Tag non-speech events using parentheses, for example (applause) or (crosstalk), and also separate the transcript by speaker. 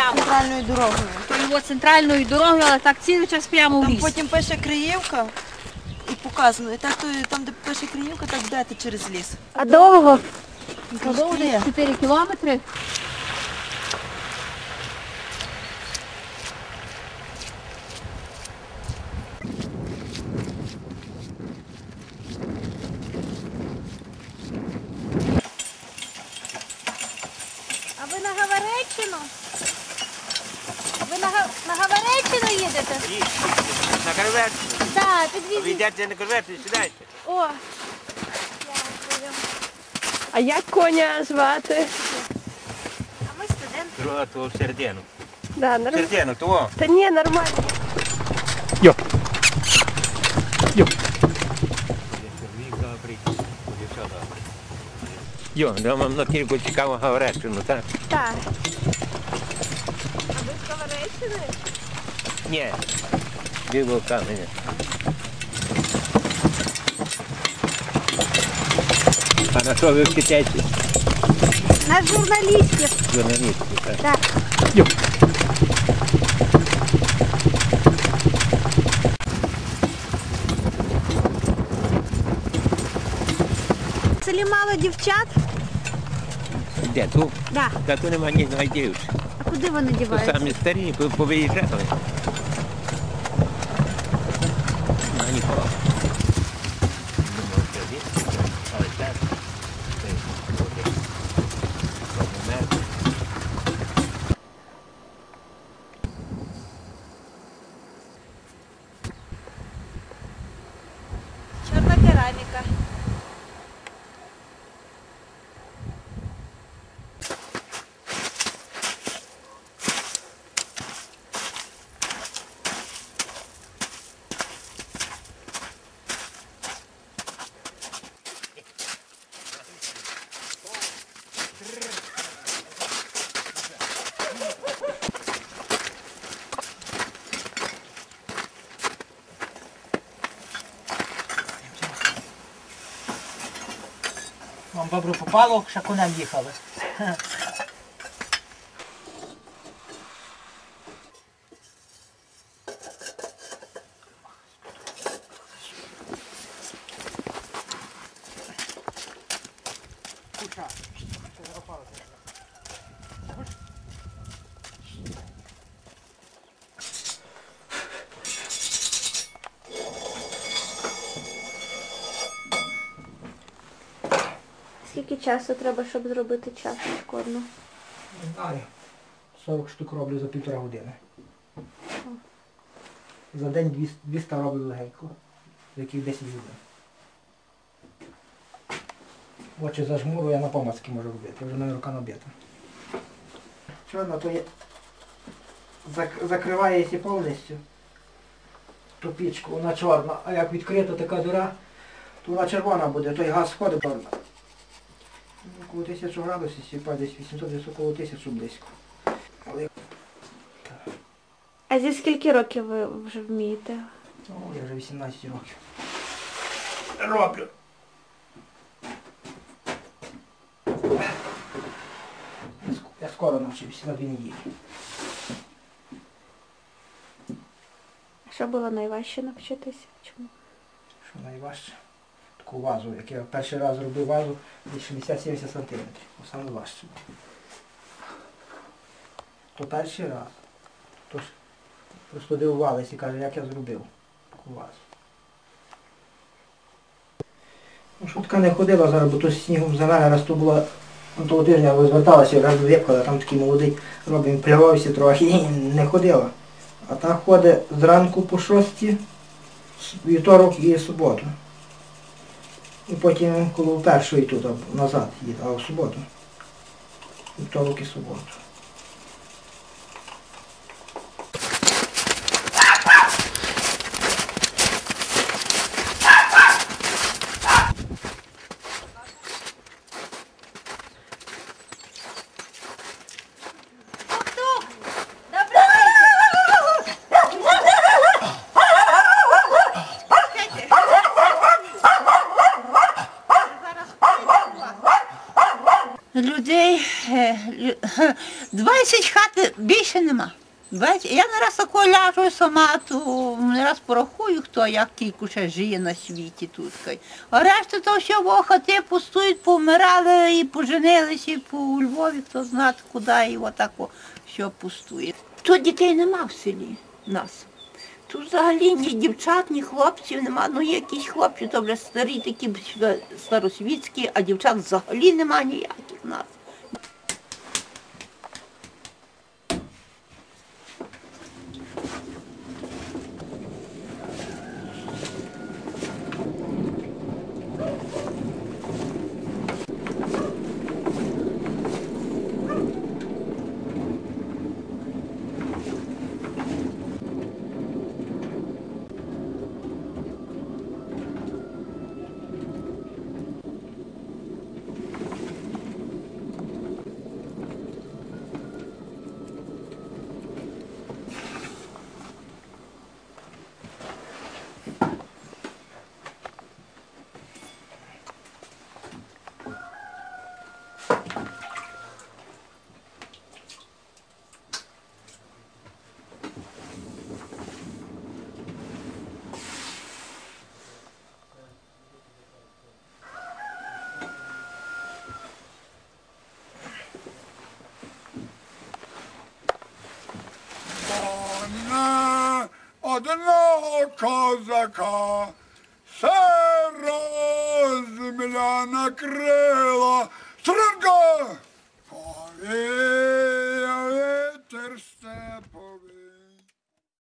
Speaker 1: прямо.
Speaker 2: центральною дорогою.
Speaker 1: То його центральною дорогою, але так цілий час прямо в
Speaker 2: Там
Speaker 1: ліс.
Speaker 2: потім пише Криївка і показано. І так то там, де пише Криївка, так йдете через ліс.
Speaker 1: А довго? Довго десь 4 кілометри. А ви на Гавареччину? Ви на, Га- на Гавареччину їдете?
Speaker 3: На Карветку.
Speaker 1: Так,
Speaker 3: Ви
Speaker 1: підвізіть.
Speaker 3: йдете на Карветку і сідайте.
Speaker 1: О! Дякую.
Speaker 4: А як коня звати?
Speaker 1: А ми студенти.
Speaker 3: Друга то в середину.
Speaker 4: Да,
Speaker 3: В
Speaker 4: норм...
Speaker 3: середину, того.
Speaker 4: Та ні, нормально.
Speaker 3: Йо, Йо, да вам на кільку цікаво Гавреччину, так?
Speaker 4: Так. А ви з Кавареччини?
Speaker 3: Ні. Білого каменя. А на що ви вчитеся?
Speaker 1: На журналістів.
Speaker 3: Журналістів, так?
Speaker 1: Так. В селі мало дівчат.
Speaker 3: Де тут?
Speaker 1: Да.
Speaker 3: Та тут нема ні одної дівчини.
Speaker 1: А куди вони
Speaker 3: То
Speaker 1: діваються?
Speaker 3: самі старі, по- повиїжджали. Нема нікого. Думав, що він, але так. Це буде. Помер.
Speaker 1: Чорна кераміка.
Speaker 5: Вам добре попало, ще конем їхали.
Speaker 4: Скільки часу треба, щоб зробити чашечку одну?
Speaker 5: Не знаю. 40 штук роблю за півтора години. За день 200 200 роблю легенько, за яких 10 годин. Очі зажмурю, я на помацки можу робити, вже мене рука набита. Чорно, то є зак- закривається повністю ту пічку, вона чорна, а як відкрита така дира, то вона червона буде, той газ входить Около 1000 градусів, сіпа десь 800 десь около 1000 близько. Але
Speaker 4: А зі скільки років ви вже вмієте?
Speaker 5: ну, я вже 18 років. Роблю. Я Я скоро навчився на дві неділі.
Speaker 4: Що було найважче навчитися? Чому?
Speaker 5: Що найважче. Таку вазу, як я перший раз зробив вазу, десь 60-70 сантиметрів. Саме важче. То перший раз. Тож просто дивувалися і каже, як я зробив таку вазу. Ну, шутка не ходила зараз, бо то снігом замере, раз то була ну, того тижня ви зверталася, раз випхала, там такий молодий робить, плювався трохи і не ходила. А та ходить зранку по шості, вівторок і суботу. І потім коло першої тут назад їде, а в суботу. Вівторок і суботу.
Speaker 1: Людей, е, лю- (laughs)
Speaker 6: Десять хат більше нема. Я не раз тако ляжу сама, то не раз порахую, хто як кілько ще жиє на світі тут. А решта то все во хати пустують, повмирали і поженилися і по Львові, хто знати куди, і отако все пустує. Тут дітей нема в селі нас. Тут взагалі ні дівчат, ні хлопців нема. Ну якісь хлопці, добре старі такі старосвітські, а дівчат взагалі нема ніяких в нас.
Speaker 7: одно козака. Сера земля накрыла, строго повея ветер